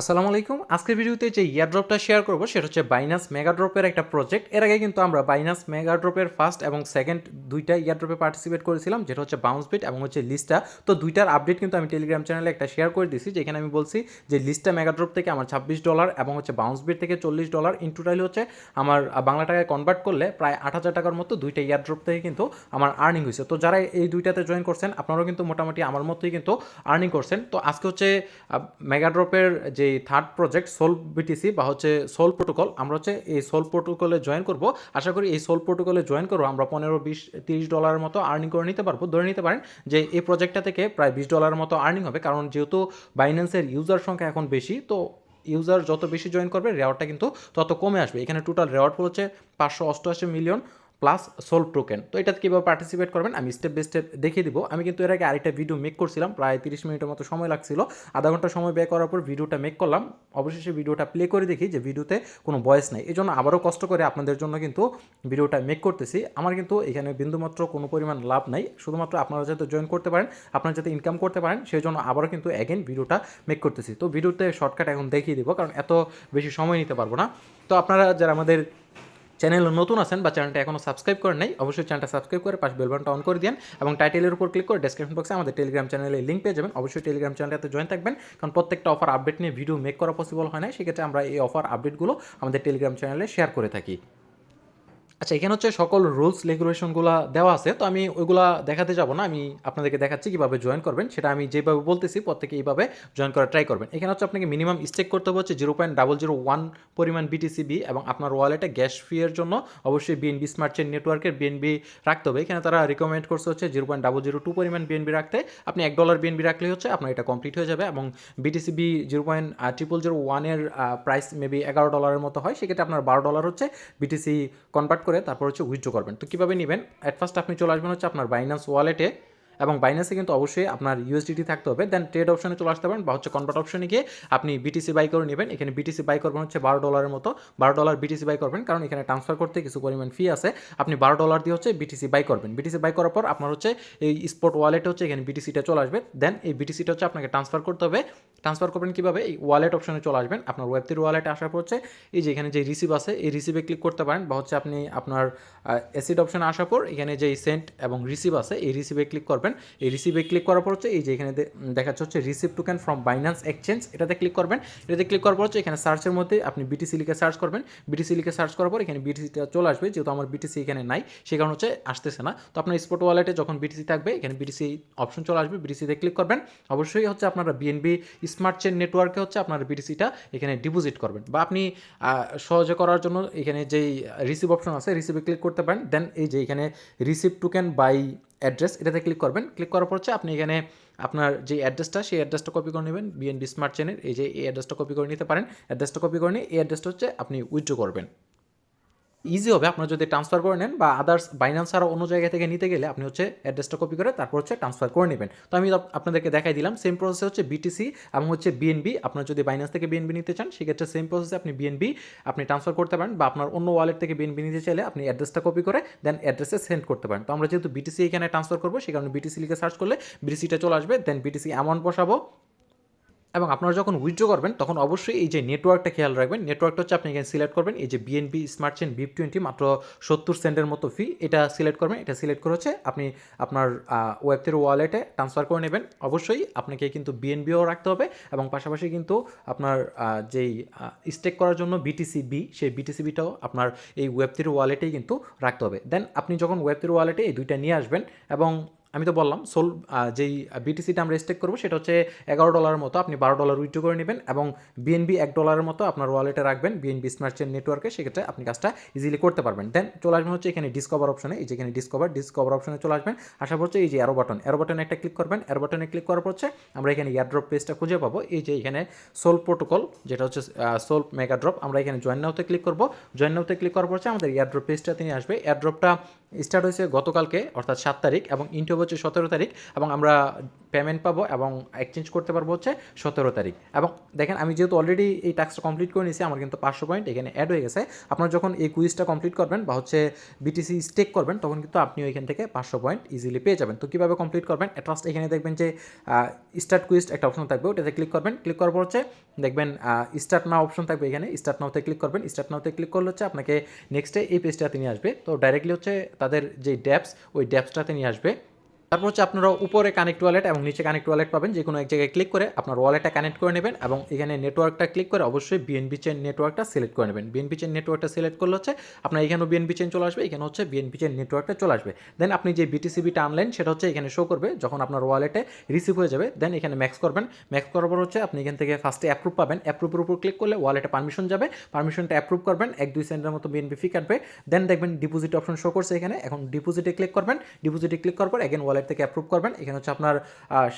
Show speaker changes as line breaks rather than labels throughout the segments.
আসসালামু আলাইকুম। আজকের ভিডিওতে যে ইয়ারড্রপটা শেয়ার করব, সেটা হচ্ছে বাইনাস মেগাড্রপের একটা প্রজেক্ট এর আগে কিন্তু আমরা বাইনাস মেগাড্রপের ফার্স্ট এবং সেকেন্ড দুইটা ইয়ারড্রপে পার্টিসিপেট করেছিলাম, যেটা হচ্ছে বাউন্স বিট এবং হচ্ছে লিস্টটা তো দুইটার আপডেট কিন্তু আমি টেলিগ্রাম চ্যানেলে একটা শেয়ার করে দিয়েছি, যেখানে আমি বলছি যে লিস্টটা মেগাড্রপ থেকে আমার ছাব্বিশ ডলার এবং হচ্ছে বাউন্স বিট থেকে চল্লিশ ডলার ইন টোটাল হচ্ছে আমার বাংলা টাকায় কনভার্ট করলে প্রায় আট হাজার টাকার মতো দুইটা ইয়ারড্রপ থেকে কিন্তু আমার আর্নিং হয়েছে। তো যারা এই দুইটাতে জয়েন করছেন, আপনারাও কিন্তু মোটামুটি আমার মতোই কিন্তু আর্নিং করছেন। তো আজকে হচ্ছে মেগাড্রপের যে থার্ড প্রজেক্ট সোল বিটিসি বা হচ্ছে সোল প্রোটোকল আমরা হচ্ছে এই সোল প্রোটোকলে জয়েন করব। আশা করি এই সোল প্রোটোকলে জয়েন করব আমরা পনেরো, বিশ, তিরিশ ডলারের মতো আর্নিং করে নিতে পারব। ধরে নিতে পারেন যে এই প্রজেক্টটা থেকে প্রায় বিশ ডলারের মতো আর্নিং হবে, কারণ যেহেতু বাইন্যান্সের ইউজার সংখ্যা এখন বেশি, তো ইউজার যত বেশি জয়েন করবে রেওয়ার্ডটা কিন্তু তত কমে আসবে। এখানে টোটাল রেওয়ার্ড হচ্ছে পাঁচশো অষ্টআশি মিলিয়ন প্লাস সোল টোকেন তো এটাতে কীভাবে পার্টিসিপেট করবেন আমি স্টেপ বাই স্টেপ দেখিয়ে দিব। আমি কিন্তু এর আগে আরেকটা ভিডিও মেক করছিলাম, প্রায় তিরিশ মিনিটের মতো সময় লাগছিল। আধা ঘণ্টা সময় ব্যয় করার পর ভিডিওটা মেক করলাম। অবশেষে ভিডিওটা প্লে করে দেখি যে ভিডিওতে কোনো ভয়েস নাই। এই জন্য আবারও কষ্ট করে আপনাদের জন্য কিন্তু ভিডিওটা মেক করতেছি। আমার কিন্তু এখানে বিন্দুমাত্র কোনো পরিমাণ লাভ নাই। শুধুমাত্র আপনারা যাতে জয়েন করতে পারেন, আপনারা যাতে ইনকাম করতে পারেন সেই জন্য আবারও কিন্তু অ্যাগেন ভিডিওটা মেক করতেছি। তো ভিডিওতে শর্টকাট এখন দেখিয়ে দিব, কারণ এত বেশি সময় নিতে পারব না। তো আপনারা যারা আমাদের চ্যানেল নতুন আছেন বা চ্যানেলটা এখনও সাবস্ক্রাইব করেন নাই, অবশ্যই চ্যানেলটা সাবস্ক্রাইব করে পাশ বেলবানটা অন করে দিন এবং টাইটেলের উপর ক্লিক করে ডেসক্রিপশন বক্সে আমাদের টেলিগ্রাম চ্যানেলে লিঙ্ক পেয়ে যাবেন। অবশ্যই টেলিগ্রাম চ্যানেলটাতে জয়েন থাকবেন, কারণ প্রত্যেকটা অফার আপডেট নিয়ে ভিডিও মেক করা পসিবল হয় না সেক্ষেত্রে আমরা এই অফার আপডেটগুলো আমাদের টেলিগ্রাম চ্যানেলে শেয়ার করে থাকি। আচ্ছা এখানে হচ্ছে সকল রুলস, রেগুলেশনগুলো দেওয়া আছে, তো আমি ওইগুলা দেখাতে যাব না, আমি আপনাদেরকে দেখাচ্ছি কীভাবে জয়েন করবেন, সেটা আমি যেভাবে বলতেছি, প্রত্যেকে এইভাবে জয়েন করা ট্রাই করবেন। এখানে হচ্ছে আপনাকে মিনিমাম স্টেক করতে হবে হচ্ছে zero point double zero one পরিমাণ বিটিসিবি এবং আপনার ওয়ালেটে গ্যাস ফি এর জন্য অবশ্যই বিএনবি স্মার্ট চেন নেটওয়ার্কের বিএনবি রাখতে হবে। এখানে তারা রিকমেন্ড করছে হচ্ছে zero point double zero two পরিমাণ বিএনবি রাখতে, আপনি এক ডলার বিএনবি রাখলে হচ্ছে আপনার এটা কমপ্লিট হয়ে যাবে এবং BTCB zero point triple zero ওয়ানের প্রাইস মেবি এগারো ডলারের মতো হয়, সেক্ষেত্রে আপনার বারো ডলার হচ্ছে বিটিসি কনভার্ট তারপর হচ্ছে উইথড্র করবেন। তো কীভাবে নেবেন? অ্যাট ফার্স্ট আপনি চলে আসবেন হচ্ছে আপনার বাইন্যান্স ওয়ালেটে এবং বাইন্যান্সে কিন্তু অবশ্যই আপনার ইউএসডিটি থাকতে হবে। দেন ট্রেড অপশনে চলে আসতে পারেন বা হচ্ছে কনভার্ট অপশনে গিয়ে আপনি বিটিসি বাই করে নেবেন। এখানে বিটিসি বাই করবেন হচ্ছে বারো ডলারের মতো। বারো ডলার বিটিসি বাই করবেন কারণ এখানে ট্রান্সফার করতে কিছু পরিমাণ ফি আছে। আপনি বারো ডলার দিয়ে হচ্ছে বিটিসি বাই করবেন। বিটিসি বাই করার পর আপনার হচ্ছে এই স্পট ওয়ালেটে হচ্ছে এখানে বিটিসিটা চলে আসবে। দেন এই বিটিসিটা হচ্ছে আপনাকে ট্রান্সফার করতে হবে। ট্রান্সফার করবেন কীভাবে? এই ওয়ালেট অপশনে চলে আসবেন। আপনার ওয়েব থ্রি ওয়ালেটে আসার পর হচ্ছে এই যে এখানে যে রিসিভ আছে, এই রিসিভে ক্লিক করতে পারেন বা হচ্ছে আপনি আপনার অ্যাসিড অপশনে আসার পর এখানে যে সেন্ট এবং রিসিভ আছে, এই রিসিভে ক্লিক করবেন এই রিসিভে ক্লিক করার পর হচ্ছে এই যে এখানে দেখাচ্ছে হচ্ছে receive token from Binance exchange এটাতে ক্লিক করবেন। এটাতে ক্লিক করার পর হচ্ছে এখানে সার্চের মধ্যে আপনি বিটিসি লিখে সার্চ করবেন। বিটিসি লিখে সার্চ করার পর এখানে বিটিসিটা চলে আসবে, যেহেতু আমার বিটিসি এখানে নাই, সে কারণে হচ্ছে আসতেছে না। তো আপনার স্পট ওয়ালেটে যখন বিটিসি থাকবে, এখানে বিটিসি অপশন চলে আসবে বিটিসিতে ক্লিক করবেন। অবশ্যই হচ্ছে আপনারা বিএনবি স্মার্ট চেন নেটওয়ার্কে হচ্ছে আপনার বিটিসিটা এখানে ডিপোজিট করবেন। বা আপনি সহজে করার জন্য এখানে যেই রিসিভ অপশন আছে রিসিভে ক্লিক করতে পারেন। দেন এই যে এখানে রিসিভ টোকেন বাই অ্যাড্রেস, এটাতে ক্লিক করবেন। ক্লিক করার পর হচ্ছে আপনি এখানে আপনার যে অ্যাড্রেসটা, সেই অ্যাড্রেসটা কপি করে নেবেন। বিএনবি স্মার্ট চেনের এই যে এই অ্যাড্রেসটা কপি করে নিতে পারেন। অ্যাড্রেসটা কপি করে নিয়ে এই অ্যাড্রেসটা হচ্ছে আপনি উইথড্র করবেন। ইজি হবে। আপনার যদি ট্রান্সফার করে নেন বা আদার্স বাইন্যান্স ছাড়া অন্য জায়গা থেকে নিতে গেলে আপনি হচ্ছে অ্যাড্রেসটা কপি করে তারপর হচ্ছে ট্রান্সফার করে নেবেন। তো আমি আপনাদেরকে দেখাই দিলাম। সেম প্রসেসে হচ্ছে বিটিসি এবং হচ্ছে বিএনবি আপনার যদি বাইন্যান্স থেকে বিএনবি নিতে চান, সেক্ষেত্রে সেম প্রসেসে আপনি বিএনবি আপনি ট্রান্সফার করতে পারেন বা আপনার অন্য ওয়ালেট থেকে বিএনবি নিতে চাইলে আপনি অ্যাড্রেসটা কপি করে দেন অ্যাড্রেসে সেন্ড করতে পারেন। তো আমরা যেহেতু বিটিসি এখানে ট্রান্সফার করব সেই কারণে বিটিসি লিখে সার্চ করলে বিটিসিটা চলে আসবে দেন বিটিসি অ্যামাউন্ট বসাবো এবং আপনারা যখন উইথড্র করবেন, তখন অবশ্যই এই যে নেটওয়ার্কটা খেয়াল রাখবেন। নেটওয়ার্কটা হচ্ছে আপনি এখানে সিলেক্ট করবেন, এই যে BNB smart chain BEP twenty মাত্র সত্তর সেন্টের মতো ফি এটা সিলেক্ট করবেন। এটা সিলেক্ট করে হচ্ছে আপনি আপনার ওয়েব ওয়ালেটে ট্রান্সফার করে নেবেন। অবশ্যই আপনাকে কিন্তু বিএনবিও রাখতে হবে এবং পাশাপাশি কিন্তু আপনার যেই স্টেক করার জন্য বিটিসি বি সেই বিটিসি বিটাও আপনার এই ওয়েব ওয়ালেটেই কিন্তু রাখতে হবে। দেন আপনি যখন ওয়েব ওয়ালেটে এই দুইটা নিয়ে আসবেন এবং আমি তো বললাম, সোল যেই বিটিসিটা আমরা স্টেক করব সেটা হচ্ছে এগারো ডলারের মতো আপনি বারো ডলার উইথড্র করে নেবেন এবং বিএনবি এক ডলারের মতো আপনার ওয়ালেটে রাখবেন বিএনবি স্মার্ট চেন নেটওয়ার্কে সেক্ষেত্রে আপনি কাজটা ইজিলি করতে পারবেন। দেন চলে আসবেন হচ্ছে এখানে ডিসকভার অপশনে এই যে এখানে ডিসকভার ডিসকভার অপশনে চলে আসবেন আশা করছে এই যে অ্যারো বাটন অ্যারো বাটনে একটা ক্লিক করবেন অ্যারো বাটনে ক্লিক করার পর হচ্ছে আমরা এখানে ইয়ারড্রপ পেজটা খুঁজে পাবো। এই যে এখানে সোল প্রোটোকল যেটা হচ্ছে সোল মেগা ড্রপ আমরা এখানে জয়েন নাওতে ক্লিক করব। জয়েন নাওতে ক্লিক করার পর হচ্ছে আমাদের ইয়ারড্রপ পেজটা তিনি আসবে। এয়ারড্রপটা স্টার্ট হয়েছে গতকালকে, অর্থাৎ সাত তারিখ এবং ইন্টারভিউ হচ্ছে সতেরো তারিখ এবং আমরা পেমেন্ট পাবো এবং এক্সচেঞ্জ করতে পারব হচ্ছে সতেরো তারিখ। এবং দেখেন, আমি যেহেতু অলরেডি এই টাস্কটা কমপ্লিট করে নিয়েছি, আমার কিন্তু পাঁচশো পয়েন্ট এখানে অ্যাড হয়ে গেছে। আপনারা যখন এই কুইজটা কমপ্লিট করবেন বা হচ্ছে বিটিসি স্টেক করবেন, তখন কিন্তু আপনি ওইখান থেকে পাঁচশো পয়েন্ট ইজিলি পেয়ে যাবেন। তো কীভাবে কমপ্লিট করবেন? অ্যাটলাস্ট এখানে দেখবেন যে স্টার্ট কুইজ একটা অপশন থাকবে, ওটাতে ক্লিক করবেন। ক্লিক করার পর হচ্ছে দেখবেন স্টার্ট নাও অপশন থাকবে এখানে। স্টার্ট নাওতে ক্লিক করবেন। স্টার্ট নাওতে ক্লিক করলে হচ্ছে আপনাকে নেক্সটে এই পেজটাতে নিয়ে আসবে। তো ডাইরেক্টলি হচ্ছে তাদের যে ড্যাপস ওই ড্যাপসটাতে নিয়ে আসবে। তারপর হচ্ছে আপনারা উপরে কানেক্ট ওয়ালেট এবং নিচে কানেক্ট ওয়ালেট পাবেন যে কোনো এক জায়গায় ক্লিক করে আপনার ওয়ালেটটা কানেক্ট করে নেবেন এবং এখানে নেটওয়ার্কটা ক্লিক করে অবশ্যই বিএনবি চেন নেটওয়ার্কটা সিলেক্ট করে নেবেন। বিএনবি চেন নেটওয়ার্কটা সিলেক্ট করলে হচ্ছে আপনার এখানেও বিএনবি চেন চলে আসবে এখানে হচ্ছে বিএনবি চেন নেটওয়ার্কটা চলে আসবে। দেন আপনি যে বিটিসিবিটা আনলেন, সেটা হচ্ছে এখানে শো করবে, যখন আপনার ওয়ালেটে রিসিভ হয়ে যাবে দেন এখানে ম্যাক্স করবেন। ম্যাক্স করার পর হচ্ছে আপনি এখান থেকে ফার্স্টে অ্যাপ্রুভ পাবেন। অ্যাপ্রুভের উপর ক্লিক করলে ওয়ালেটে পারমিশন যাবে। পারমিশনটা অ্যাপ্রুভ করবেন, এক দুই সেন্টের মতো বিএনবি ফি কাটবে। দেন দেখবেন ডিপোজিট অপশন শো করছে এখানে। এখন ডিপোজিটে ক্লিক করবেন। ডিপোজিটে ক্লিক করার পর এগেন ওয়ালেট থেকে অ্যাপ্রুভ করবেন। এখানে হচ্ছে আপনার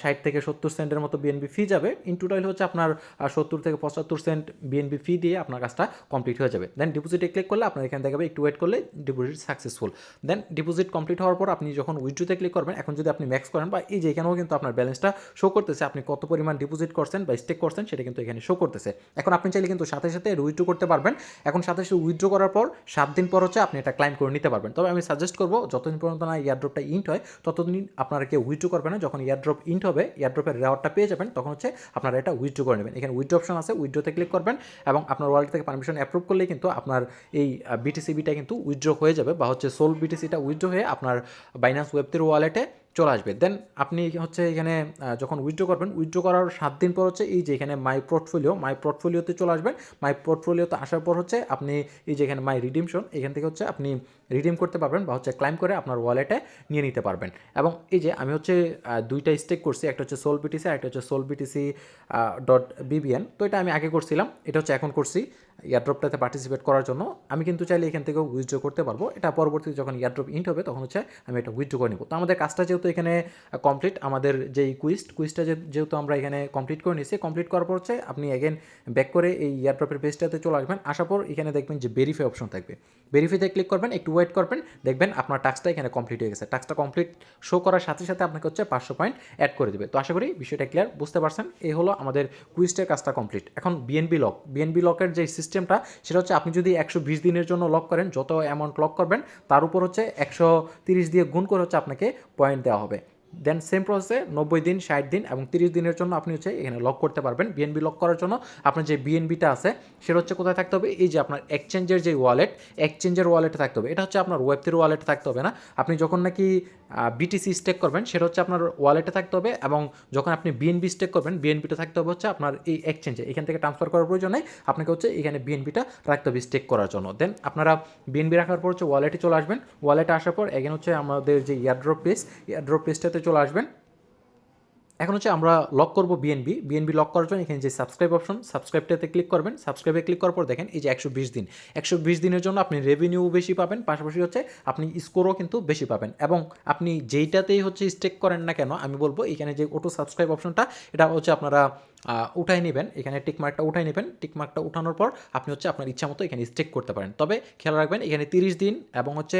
ষাট থেকে সত্তর সেন্টের মতো বিএনবি ফি যাবে। ইন টোটাল হচ্ছে আপনার সত্তর থেকে পঁচাত্তর সেন্ট বিএনবি ফি দিয়ে আপনার কাজটা কমপ্লিট হয়ে যাবে। দেন ডিপোজিটে ক্লিক করলে আপনার এখানে দেখাবে একটু ওয়েট করলে deposit successful then deposit complete হওয়ার পর আপনি যখন উইথড্রোতে ক্লিক করবেন, এখন যদি আপনি ম্যাক্স করেন বা এই যে এখানেও কিন্তু আপনার ব্যালেন্সটা শো করতেছে, আপনি কত পরিমাণ ডিপোজিট করছেন বা স্টেক করছেন সেটা কিন্তু এখানে শো করতেছে। এখন আপনি চাইলে কিন্তু সাথে সাথে উইথড্রো করতে পারবেন। এখন সাথে সাথে উইথড্রো করার পর সাত দিন পর হচ্ছে আপনি এটা ক্লাইম করে নিতে পারবেন। তবে আমি সাজেস্ট করব, যতদিন পর্যন্ত না ইয়ারড্রপটা ইন্ট হয়, ততদিন আপনারা কেউ উইথড্রো করবেন না। যখন ইয়ারড্রপ ইন্ট হবে ইয়ারড্রপের রেওয়ার্ডটা পেয়ে যাবেন, তখন হচ্ছে আপনারা এটা উইথড্রো করে নেবেন। এখানে উইথড্রো অপশন আছে উইথড্রোতে ক্লিক করবেন এবং আপনার ওয়ালেট থেকে পারমিশন অ্যাপ্রুভ করলেই কিন্তু আপনার এই বিটিসিবিটা কিন্তু উইথড্রো হয়ে যাবে বা হচ্ছে সোল বিটিসিটা উইথড্রো হয়ে আপনার বাইন্যান্স ওয়েবথির ওয়ালেটে চলে আসবে। দেন আপনি হচ্ছে এখানে যখন উইথড্রো করবেন উইথড্রো করার সাত দিন পর হচ্ছে এই যে এখানে মাই পোর্টফোলিও মাই পোর্টফোলিওতে চলে আসবেন। মাই পোর্টফোলিওতে আসার পর হচ্ছে আপনি এই যে এখানে মাই রিডিমশন এখান থেকে হচ্ছে আপনি রিডিম করতে পারবেন বা হচ্ছে ক্লাইম করে আপনার ওয়ালেটে নিয়ে নিতে পারবেন। এবং এই যে আমি হচ্ছে দুইটা স্টেক করছি, একটা হচ্ছে সোল বিটিসি আর একটা হচ্ছে সোল বিটিসি ডট বিবিএন তো এটা আমি আগে করছিলাম, এটা হচ্ছে এখন করছি। ইয়ারড্রপটাতে পার্টিসিপেট করার জন্য, আমি কিন্তু চাইলে এখান থেকে উইথড্র করতে পারব। এটা পরবর্তীতে যখন ইয়ারড্রপ ইন্ট হবে, তখন হচ্ছে আমি এটা উইথড্র করে নিব। তো আমাদের কাজটা যেহেতু এখানে কমপ্লিট আমাদের যেই কুইস্ট কুইজটা যেহেতু আমরা এখানে কমপ্লিট করে নিয়েছি কমপ্লিট করার পর হচ্ছে আপনি এগেন ব্যাক করে এই ইয়ারড্রপের পেজটাতে চলে আসবেন। আসার পর এখানে দেখবেন যে ভেরিফাই অপশন থাকবে। ভেরিফাইতে ক্লিক করবেন, একটু ওয়েট করবেন, দেখবেন আপনার টাস্কটা এখানে কমপ্লিট হয়ে গেছে। টাস্কটা কমপ্লিট শো করার সাথে সাথে আপনাকে হচ্ছে পাঁচশো পয়েন্ট অ্যাড করে দেবে। তো আশা করি বিষয়টা ক্লিয়ার বুঝতে পারছেন। এই হলো আমাদের কুইস্টের কাজটা কমপ্লিট এখন বিএনবি লক বিএনবি লকের যে সিস্টেমটা সেটা হচ্ছে আপনি যদি একশো বিশ দিনের জন্য লক করেন, যত অ্যামাউন্ট লক করবেন, তার উপর হচ্ছে একশো তিরিশ দিয়ে গুণ করে হচ্ছে আপনাকে পয়েন্ট দেওয়া হবে। দেন সেম প্রসেসে নব্বই দিন, ষাট দিন এবং তিরিশ দিনের জন্য আপনি হচ্ছে এখানে লক করতে পারবেন। বিএনবি লক করার জন্য আপনার যে বিএনবিটা আছে, সেটা হচ্ছে কোথায় থাকতে হবে? এই যে আপনার এক্সচেঞ্জের যে ওয়ালেট এক্সচেঞ্জের ওয়ালেটে থাকতে হবে। এটা হচ্ছে আপনার ওয়েব থ্রি ওয়ালেটে থাকতে হবে না? আপনি যখন নাকি বিটিসি স্টেক করবেন, সেটা হচ্ছে আপনার ওয়ালেটে থাকতে হবে এবং যখন আপনি বিএনবি স্টেক করবেন বিএনবিটা থাকতে হবে হচ্ছে আপনার এই এক্সচেঞ্জে এখান থেকে ট্রান্সফার করার প্রয়োজন নেই। আপনাকে হচ্ছে এখানে বিএনবিটা রাখতে হবে স্টেক করার জন্য। দেন আপনারা বিএনবি রাখার পর হচ্ছে ওয়ালেটে চলে আসবেন। ওয়ালেটে আসার পর এখানে হচ্ছে আমাদের যে ইয়ারড্রপ পেজ ইয়ারড্রপ পেজটাতে চলে আসবেন। এখন হচ্ছে আমরা লক করব বিএনবি বিএনবি লক করার জন্য এখানে যে সাবস্ক্রাইব অপশন সাবস্ক্রাইবটাতে ক্লিক করবেন। সাবস্ক্রাইবে ক্লিক করার পর দেখেন এই যে একশো বিশ দিন। একশো বিশ দিনের জন্য আপনি রেভিনিউ বেশি পাবেন, পাশাপাশি হচ্ছে আপনি স্কোরও কিন্তু বেশি পাবেন। এবং আপনি যেইটাতেই হচ্ছে স্টেক করেন না কেন, আমি বলব এখানে যে অটো সাবস্ক্রাইব অপশনটা এটা হচ্ছে আপনারা উঠাই নেবেন। এখানে টিকমার্কটা উঠাই নেবেন। টিকমার্কটা উঠানোর পর আপনি হচ্ছে আপনার ইচ্ছা মতো এখানে স্টেক করতে পারেন। তবে খেয়াল রাখবেন, এখানে তিরিশ দিন এবং হচ্ছে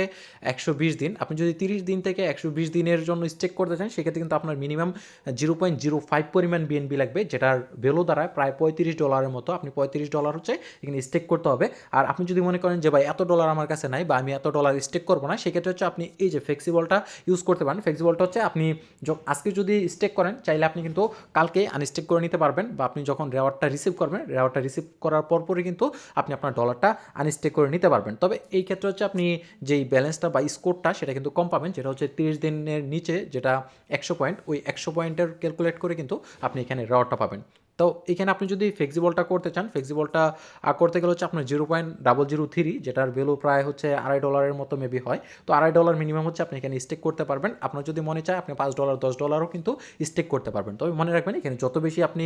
একশো বিশ দিন। আপনি যদি তিরিশ দিন থেকে একশো বিশ দিনের জন্য স্টেক করতে চান, সেক্ষেত্রে কিন্তু আপনার minimum zero point zero five পরিমাণ বিএনবি লাগবে, যেটার ভ্যালু দ্বারা প্রায় পঁয়ত্রিশ ডলারের মতো আপনি পঁয়ত্রিশ ডলার হচ্ছে এখানে স্টেক করতে হবে। আর আপনি যদি মনে করেন যে ভাই এত ডলার আমার কাছে নাই বা আমি এত ডলার স্টেক করব না, সেক্ষেত্রে হচ্ছে আপনি এই যে ফ্লেক্সিবলটা ইউজ করতে পারেন। ফ্লেক্সিবলটা হচ্ছে আপনি আজকে যদি স্টেক করেন, চাইলে আপনি কিন্তু কালকে আনস্টেক করে নিতে পারবেন বা আপনি যখন রেওয়ার্ডটা রিসিভ করবেন রেওয়ার্ডটা রিসিভ করার পরপরই কিন্তু আপনি আপনার ডলারটা আনস্টেক করে নিতে পারবেন। তবে এই ক্ষেত্রে হচ্ছে আপনি যেই ব্যালেন্সটা বা স্কোরটা সেটা কিন্তু কম পাবেন, যেটা হচ্ছে তিরিশ দিনের নিচে, যেটা একশো পয়েন্ট ওই একশো পয়েন্টের ক্যালকুলেট করে কিন্তু আপনি এখানে রটা পাবেন। তো এখানে আপনি যদি ফ্লেক্সিবলটা করতে চান ফ্লেক্সিবলটা করতে গেলে হচ্ছে আপনার zero point double zero three যেটার ভ্যালু প্রায় হচ্ছে আড়াই ডলারের মতো মেবি হয়। তো আড়াই ডলার মিনিমাম হচ্ছে আপনি এখানে স্টেক করতে পারবেন। আপনার যদি মনে চায়, আপনি পাঁচ ডলার দশ ডলারও কিন্তু স্টেক করতে পারবেন। তবে মনে রাখবেন, এখানে যত বেশি আপনি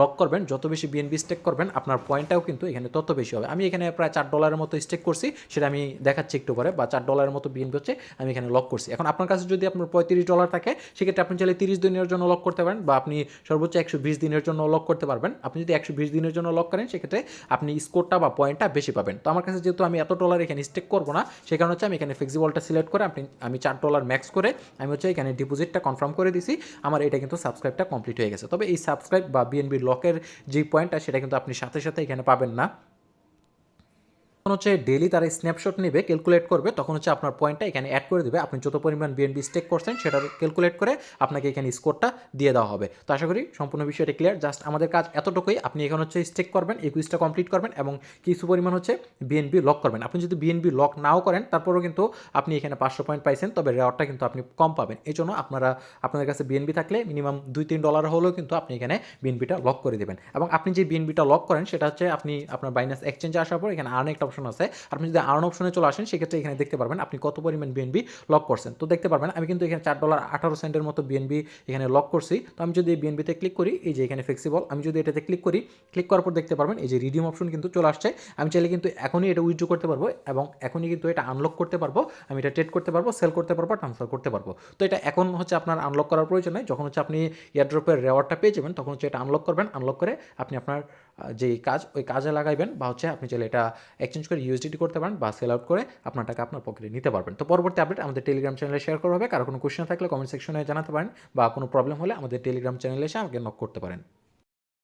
লক করবেন, যত বেশি বিএনবি স্টেক করবেন, আপনার পয়েন্টটাও কিন্তু এখানে তত বেশি হবে। আমি এখানে প্রায় চার ডলারের মতো স্টেক করছি, সেটা আমি দেখাচ্ছি একটু পরে, বা চার ডলারের মতো বিএনবি হচ্ছে আমি এখানে লক করছি। এখন আপনার কাছে যদি আপনার পঁয়ত্রিশ ডলার থাকে, সেক্ষেত্রে আপনি চাইলে তিরিশ দিনের জন্য লক করতে পারেন, বা আপনি সর্বোচ্চ একশো বিশ দিনের জন্য লক করতে পারবেন। আপনি যদি একশো বিশ দিনের জন্য লক করেন, সেক্ষেত্রে আপনি স্কোরটা বা পয়েন্টটা বেশি পাবেন। তো আমার কাছে যেহেতু আমি এত ডলার এখানে স্টেক করব না, সেই কারণে হচ্ছে আমি এখানে ফ্লেক্সিবলটা সিলেক্ট করে আপনি, আমি চার ডলার ম্যাক্স করে আমি হচ্ছে এখানে ডিপোজিটটা কনফার্ম করে দিছি। আমার এটা কিন্তু সাবস্ক্রাইবটা কমপ্লিট হয়ে গেছে। তবে এই সাবস্ক্রাইব বা বিএনবি লকের যে পয়েন্টটা সেটা কিন্তু আপনি সাথে সাথে এখানে পাবেন না। তখন হচ্ছে ডেলি তারা স্ন্যাপশট নেবে ক্যালকুলেট করবে, তখন হচ্ছে আপনার পয়েন্টটা এখানে অ্যাড করে দেবে। আপনি যত পরিমাণ বিএনবি স্টেক করছেন, সেটা ক্যালকুলেট করে আপনাকে এখানে স্কোরটা দিয়ে দেওয়া হবে। তো আশা করি সম্পূর্ণ বিষয়টা ক্লিয়ার জাস্ট আমাদের কাজ এতটুকুই। আপনি এখানে হচ্ছে স্টেক করবেন, এই কুইজটা কমপ্লিট করবেন এবং কিছু পরিমাণ হচ্ছে বিএনবি লক করবেন। আপনি যদি বিএনবি লক নাও করেন, তারপরেও কিন্তু আপনি এখানে পাঁচশো পয়েন্ট পাইছেন, তবে রেওয়ার্ডটা কিন্তু আপনি কম পাবেন। এই জন্য আপনারা, আপনাদের কাছে বিএনবি থাকলে মিনিমাম দুই তিন ডলার হলেও কিন্তু আপনি এখানে বিএনবিটা লক করে দেবেন। এবং আপনি যে বিএনবিটা লক করেন, সেটা হচ্ছে আপনি আপনার বাইনাস এক্সচেঞ্জে আসার পর এখানে আর্ন একটা অপশন আছে। আপনি যদি আর্ন অপশনে চলে আসেন, সেক্ষেত্রে এখানে দেখতে পারবেন আপনি কত পরিমাণ বিএনবি লক করছেন। তো দেখতে পারবেন, আমি কিন্তু এখানে চার ডলার আঠারো সেন্টের মতো বিএনবি এখানে লক করছি। তো আমি যদি বিএনবিতে ক্লিক করি, এই যে এখানে ফ্লেক্সিবল আমি যদি এটাতে ক্লিক করি ক্লিক করার পর দেখতে পারবেন, এই যে রিডিম অপশন কিন্তু চলে আসছে। আমি চাইলে কিন্তু এখনই এটা উইথড্র করতে পারব এবং এখনই কিন্তু এটা আনলক করতে পারব। আমি এটা ট্রেড করতে পারব সেল করতে পারব ট্রান্সফার করতে পারব। তো এটা এখন হচ্ছে আপনার আনলক করার প্রয়োজন নেই। যখন হচ্ছে আপনি এয়ারড্রপের রেওয়ার্ডটা পেয়ে যাবেন, তখন হচ্ছে এটা আনলক করবেন। আনলক করে আপনি আপনার যে কাজ, ওই কাজে লাগাইবেন বা হচ্ছে আপনি চাইলে এটা এক্সচেঞ্জ করে ইউএসডিটি করতে পারেন বা সেল আউট করে আপনার টাকা আপনার পকেটে নিতে পারবেন। তো পরবর্তী আপডেট আমাদের টেলিগ্রাম চ্যানেলে শেয়ার করা হবে। কারও কোনো কোয়েশ্চেন থাকলে কমেন্ট সেকশনে জানাতে পারেন বা কোনো প্রবলেম হলে আমাদের টেলিগ্রাম চ্যানেলে এসে আমাকে নক করতে পারেন।